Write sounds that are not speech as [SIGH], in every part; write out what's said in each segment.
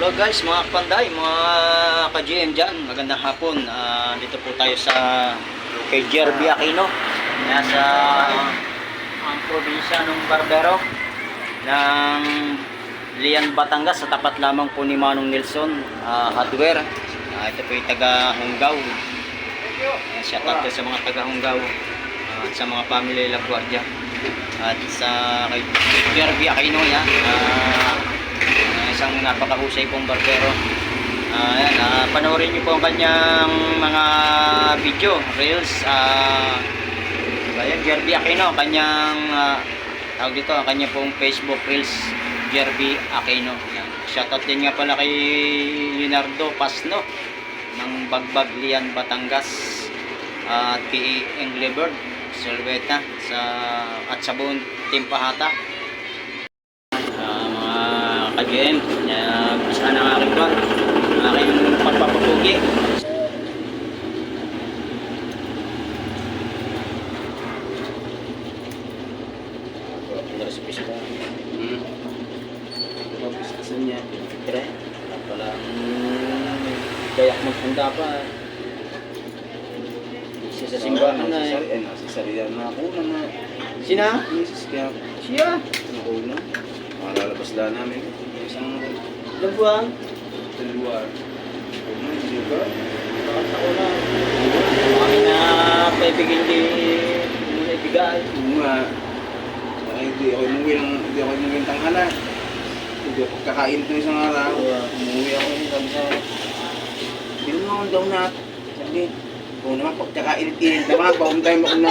Hello guys, mga kapanday, mga ka-GM dyan, magandang hapon. Ah, dito po tayo sa kay Jerby Aquino. Kaya sa ang probinsya ng Barbero ng Lian, Batangas sa tapat lamang po ni Manong Nelson ah, Hardware. Ah, ito po yung taga Hunggaw. Ayan, shout out sa mga taga Hunggaw ah, at sa mga family La Guardia. At sa kay Jerby Aquino. Ah, Ah, isang napakahusay pong barbero. Ah, ayan, ah, panoorin niyo po ang kanyang mga video, reels. Ah, ayan, Jerby Aquino, kanyang ah, tawag dito, ang kanya pong Facebook reels, Jerby Aquino. Ayan. Shoutout din nga pala kay Leonardo Pasno ng Bagbag Lian, Batangas at kay Englebird Silveta sa at sa buong Team Pahata Ah, mga uh, bisa na ang aking kwan, ang aking pagpapapugi. Hmm. Kayak magpunta pa. Isa sa simbahan na eh. Eh, nasasariyan na ako na na. Sina? Misis kaya Siya. ako na. Malalabas lang namin. Isang Labuang. dalawa. Na, hindi ba? Bakit ako na? Kami na paibigin di muna ibigay. Oo nga. Saka hindi ako umuwi ng, hindi ako umuwi ng tanghala. Hindi ako kakain ito isang araw. Umuwi ako yun, sabi sa Hindi mo daw na. Sabi, oo naman, pagkakainit-init naman, baon tayo makong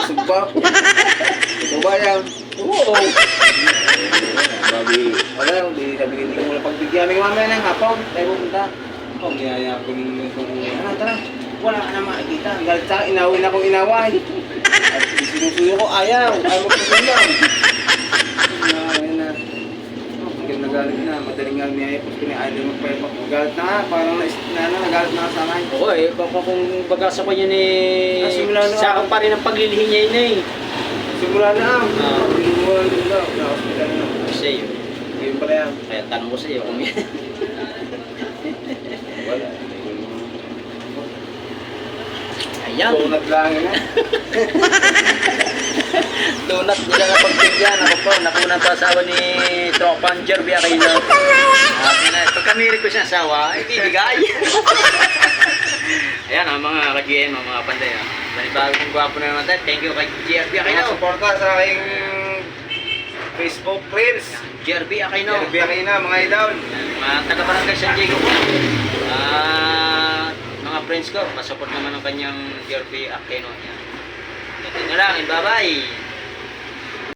nasugba. Ito ba yan? Oo. Sabi, wala, hindi hindi ko muna pagbigyan. May mamaya ng hapon, tayo pupunta. Oh, niyaya ko yung kung ano, tara. Wala ka na makikita. Galit sa akin, inawin akong inaway. At sinusuyo ko, ayaw. Ayaw magsusuyo. Ayun na. Hanggang nagalit na. Madaling nga niya po pinaalim magpayapak. Galit na nga. Parang na, na, na nagalit na sa akin. Oo eh, kung, kung baga sa kanya ni... Sa akin pa rin ang paglilihi niya yun eh. Simula na ah. Ah. Binuha din na. Kasi yun. Ngayon pala yan. Kaya tanong ko sa iyo kung yan. Wala. Ayan, Donut lang [LAUGHS] na. donut nila na pagbigyan. Ako po, nakunan pa asawa ni Tropan Jerby Aquino. At pag kami ko siya asawa, ibibigay. Ang mga ka-GM, ang mga panday. ah. Panibagong gwapo na naman tayo. Thank you kay Jerby Kaya Aquino. suporta sa aking Facebook Reels. Jerby Aquino. Yan, biyak na mga idol. Mga taga-barangay San Diego po. Ah, mga friends ko, pasupport naman ang kanyang Jerby Aquino. Yan. Ito na lang, bye-bye.